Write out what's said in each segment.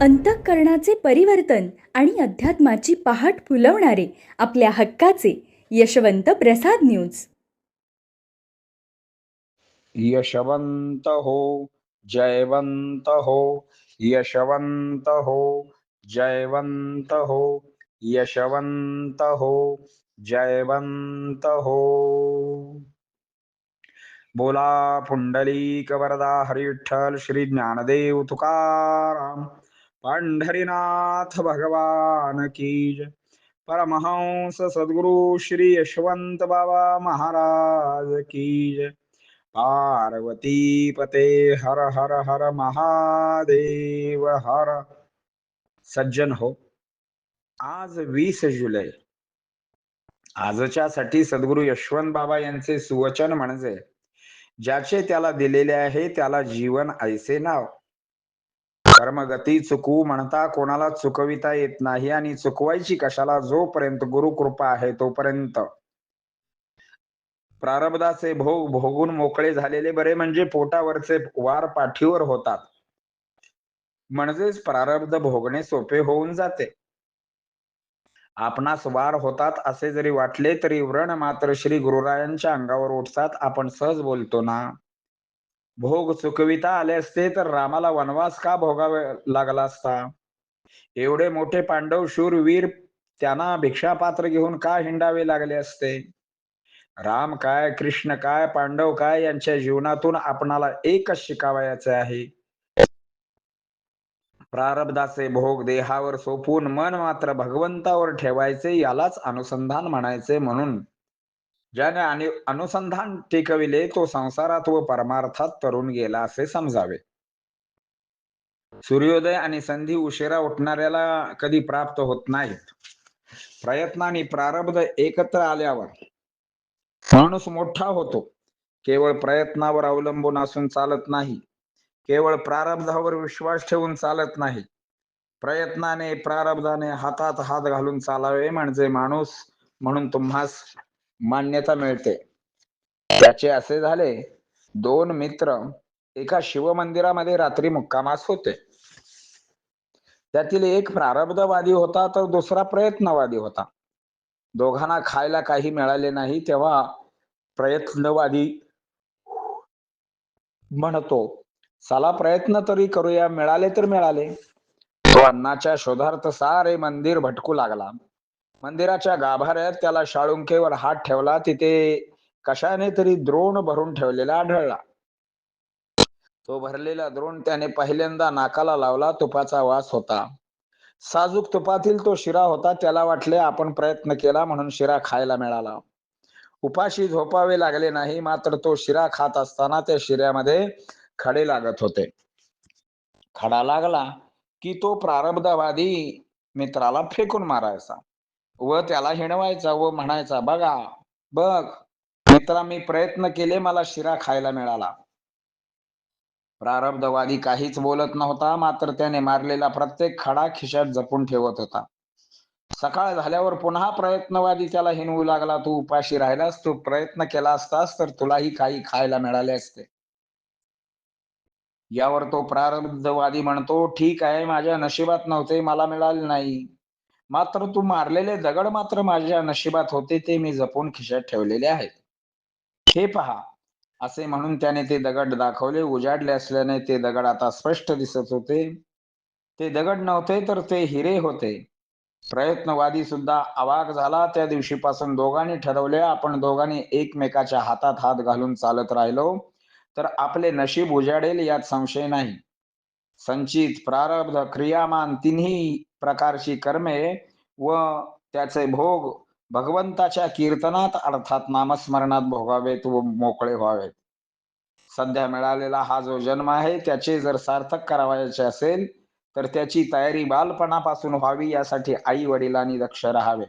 अंतःकरणाचे परिवर्तन आणि अध्यात्माची पहाट फुलवणारे आपल्या हक्काचे यशवंत प्रसाद न्यूज. यशवंत हो जयवंत हो यशवंत हो जयवंत हो यशवंत हो जयवंत हो बोला पुंडलीक वरदा हरिठ्ठल श्री ज्ञानदेव तुकाराम. पंढरीनाथ भगवान की जय। परमहंस सद्गुरु श्री यशवंत बाबा महाराज की जय। पार्वती पते हर हर हर महादेव हर। सज्जन हो। आज वीस जुलै। आजच्यासाठी सद्गुरु यशवंत बाबा यांचे सुवचन म्हणजे ज्याचे त्याला दिलेले आहे त्याला जीवन ऐसे नाव। कर्मगती चुकवू म्हणता कोणाला चुकविता येत नाही आणि चुकवायची कशाला जोपर्यंत गुरु कृपा आहे तोपर्यंत. प्रारब्धाचे भोग भोगून मोकळे झालेले बरे म्हणजे पोटावरचे वार पाठीवर होतात. म्हणजेच प्रारब्ध भोगणे सोपे होऊन जाते. आपणास वार होतात असे जरी वाटले तरी व्रण मात्र श्री गुरुरायांच्या अंगावर उठतात. आपण सहज बोलतो ना? भोग चुकविता आले असते तर रामाला वनवास का भोगावे लागला असता? एवढे मोठे पांडव शूरवीर त्यांना भिक्षापात्र घेऊन का हिंडावे लागले असते? राम काय कृष्ण काय पांडव काय यांच्या जीवनातून आपणाला एकच शिकावयाचे आहे? प्रारब्धाचे भोग देहावर सोपून मन मात्र भगवंतावर ठेवायचे यालाच अनुसंधान म्हणायचे म्हणून ज्याने आणि अनुसंधान टिकविले तो संसारात व परमार्थात तरुण गेला असे समजावे. सूर्योदय आणि संधी उशिरा उठणाऱ्याला कधी प्राप्त होत नाहीत. प्रयत्न आणि प्रारब्ध एकत्र आल्यावर माणूस मोठा होतो. केवळ प्रयत्नावर अवलंबून असून चालत नाही. केवळ प्रारब्धावर विश्वास ठेवून चालत नाही. प्रयत्नाने प्रारब्धाने हातात हात घालून चालावे म्हणजे माणूस म्हणून तुम्हास मान्यता मिळते. त्याचे असे झाले दोन मित्र एका शिवमंदिरामध्ये रात्री मुक्कामास होते. त्यातील एक प्रारब्धवादी होता तर दुसरा प्रयत्नवादी होता. दोघांना खायला काही मिळाले नाही तेव्हा प्रयत्नवादी म्हणतो चला प्रयत्न तरी करूया मिळाले तर मिळाले. तो अन्नाच्या शोधार्थ सारे मंदिर भटकू लागला. मंदिराच्या गाभाऱ्यात त्याला शाळुंकेवर हात ठेवला. तिथे कशाने तरी द्रोण भरून ठेवलेला आढळला. तो भरलेला द्रोण त्याने पहिल्यांदा नाकाला लावला. तुपाचा वास होता. साजूक तुपातील तो शिरा होता. त्याला वाटले आपण प्रयत्न केला म्हणून शिरा खायला मिळाला. उपाशी झोपावे लागले नाही. मात्र तो शिरा खात असताना त्या शिऱ्यामध्ये खडे लागत होते. खडा लागला की तो प्रारब्धवादी मित्राला फेकून मारायचा. व त्याला हिणवायचा व म्हणायचा बघा बघ मित्रा मी प्रयत्न केले मला शिरा खायला मिळाला. प्रारब्धवादी काहीच बोलत नव्हता मात्र त्याने मारलेला प्रत्येक खडा खिशात जपून ठेवत होता. सकाळ झाल्यावर पुन्हा प्रयत्नवादी त्याला हिनवू लागला तू उपाशी राहिलास तू प्रयत्न केला असतास तर तुलाही काही खायला मिळाले असते. यावर तो प्रारब्धवादी म्हणतो ठीक आहे माझ्या नशिबात नव्हते मला मिळाले नाही. मात्र तू मारलेले दगड मात्र माझ्या नशिबात होते ते मी जपून खिशात ठेवलेले आहेत. हे पहा असे म्हणून त्याने ते दगड दाखवले. उजाडले असल्याने ते दगड आता स्पष्ट दिसत होते. ते दगड नव्हते तर ते हिरे होते. प्रयत्नवादी सुद्धा अवाक झाला. त्या दिवशीपासून दोघांनी ठरवले आपण दोघांनी एकमेकाच्या हातात हात घालून चालत राहिलो तर आपले नशीब उजाडेल यात संशय नाही. संचित प्रारब्ध क्रियामान तिन्ही प्रकारची कर्मे व त्याचे भोग भगवंताच्या कीर्तनात अर्थात नामस्मरणात भोगावेत व मोकळे व्हावेत. सध्या मिळालेला हा जो जन्म आहे त्याचे जर सार्थक करावायचे असेल तर त्याची तयारी बालपणापासून व्हावी यासाठी आई वडिलांनी दक्ष राहावे.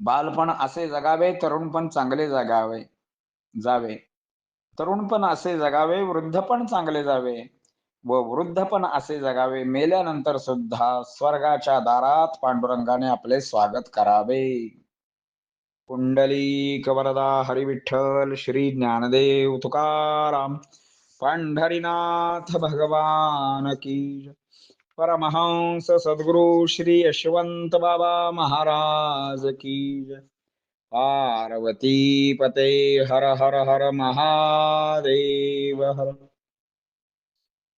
बालपण असे जगावे तरुणपण चांगले जगावे जावे. तरुणपण असे जगावे वृद्धपण चांगले जावे. व वृद्धपण असे जगावे. मेल्यानंतर सुद्धा स्वर्गाच्या दारात पांडुरंगाने आपले स्वागत करावे. कुंडली कवरदा हरिविठ्ठल श्री ज्ञानदेव तुकाराम पंढरीनाथ भगवान की परमहंस सद्गुरु श्री यशवंत बाबा महाराज की पार्वती पते हर हर हर महादेव हर